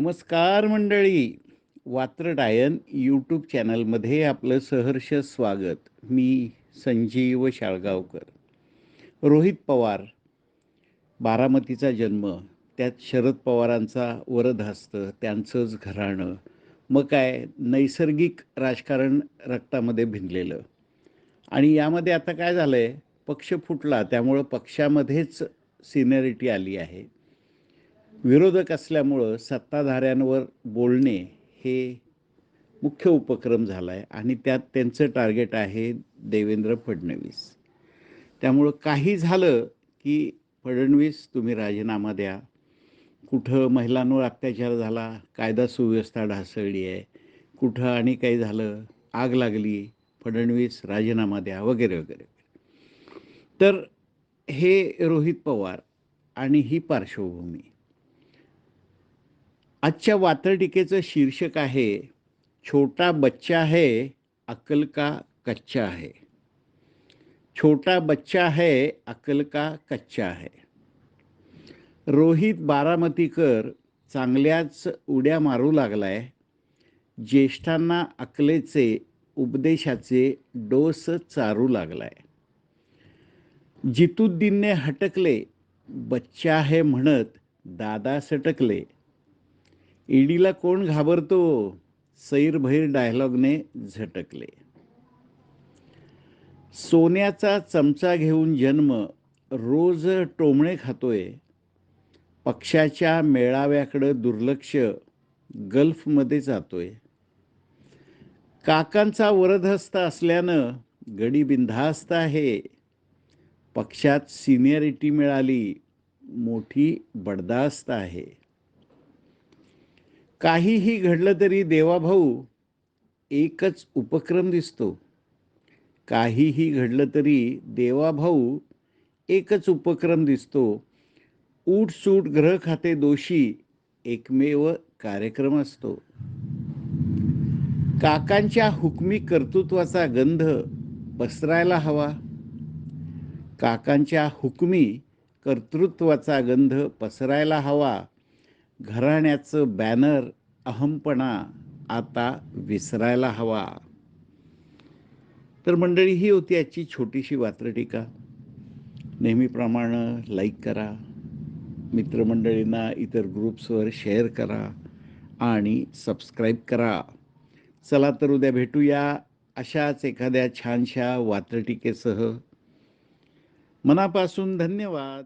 नमस्कार मंडळी. वात्रटायन यूट्यूब चॅनलमध्ये आपलं सहर्ष स्वागत. मी संजीव शाळगावकर. रोहित पवार बारामतीचा जन्म त्यात शरद पवारांचा वरदहस्त त्यांचंच घराणं मग काय नैसर्गिक राजकारण रक्तामध्ये भिनलेलं. आणि यामध्ये आता काय झालं आहे पक्ष फुटला त्यामुळं पक्षामध्येच सिनियरिटी आली आहे. विरोधक असल्यामुळं सत्ताधाऱ्यांवर बोलणे हे मुख्य उपक्रम झाला आहे आणि त्यात त्यांचं टार्गेट आहे देवेंद्र फडणवीस. त्यामुळं काही झालं की फडणवीस तुम्ही राजीनामा द्या. कुठं महिलांवर अत्याचार झाला कायदा सुव्यवस्था ढासळली आहे. कुठं आणि काही झालं आग लागली फडणवीस राजीनामा द्या वगैरे वगैरे. तर हे रोहित पवार आणि ही पार्श्वभूमी. आजच्या वात्रटिकेचं शीर्षक आहे छोटा बच्चा है अक्कल का कच्चा है. छोटा बच्चा है अक्कल का कच्चा है. रोहित बारामतीकर चांगल्याच उड्या मारू लागलाय. ज्येष्ठांना अकलेचे उपदेशाचे डोस चारू लागलाय. जितुद्दीनने हटकले बच्चा आहे म्हणत दादा सटकले. ईडीला कोण घाबरतो? सैरभैर डायलॉगने झटकले. सोन्याचा चमचा घेऊन जन्म रोज टोमणे खातोय. पक्षाच्या मेळाव्याकडं दुर्लक्ष गल्फमध्ये जातोय. काकांचा वरदहस्त असल्यानं गडी बिंधास्त आहे. पक्षात सिनियरिटी मिळाली मोठी बडदास्त आहे. काहीही घडलं तरी देवाभाऊ एकच उपक्रम दिसतो. काहीही घडलं तरी देवाभाऊ एकच उपक्रम दिसतो. सूट ग्रह खाते दोषी एकमेव कार्यक्रम असतो. काकांच्या हुकमी कर्तृत्वाचा गंध पसरायला हवा. काकांच्या हुकमी कर्तृत्वाचा गंध पसरायला हवा. घराण्याचं बॅनर अहमपणा आता विसरायला हवा. तर मंडळी ही होती आजची छोटीशी वात्रटिका. नेहमीप्रमाणे लाईक करा मित्रमंडळींना इतर ग्रुप्सवर शेअर करा आणि सबस्क्राईब करा. चला तर उद्या भेटूया अशाच एखाद्या छानशा वात्रटिकेसह. मनापासून धन्यवाद.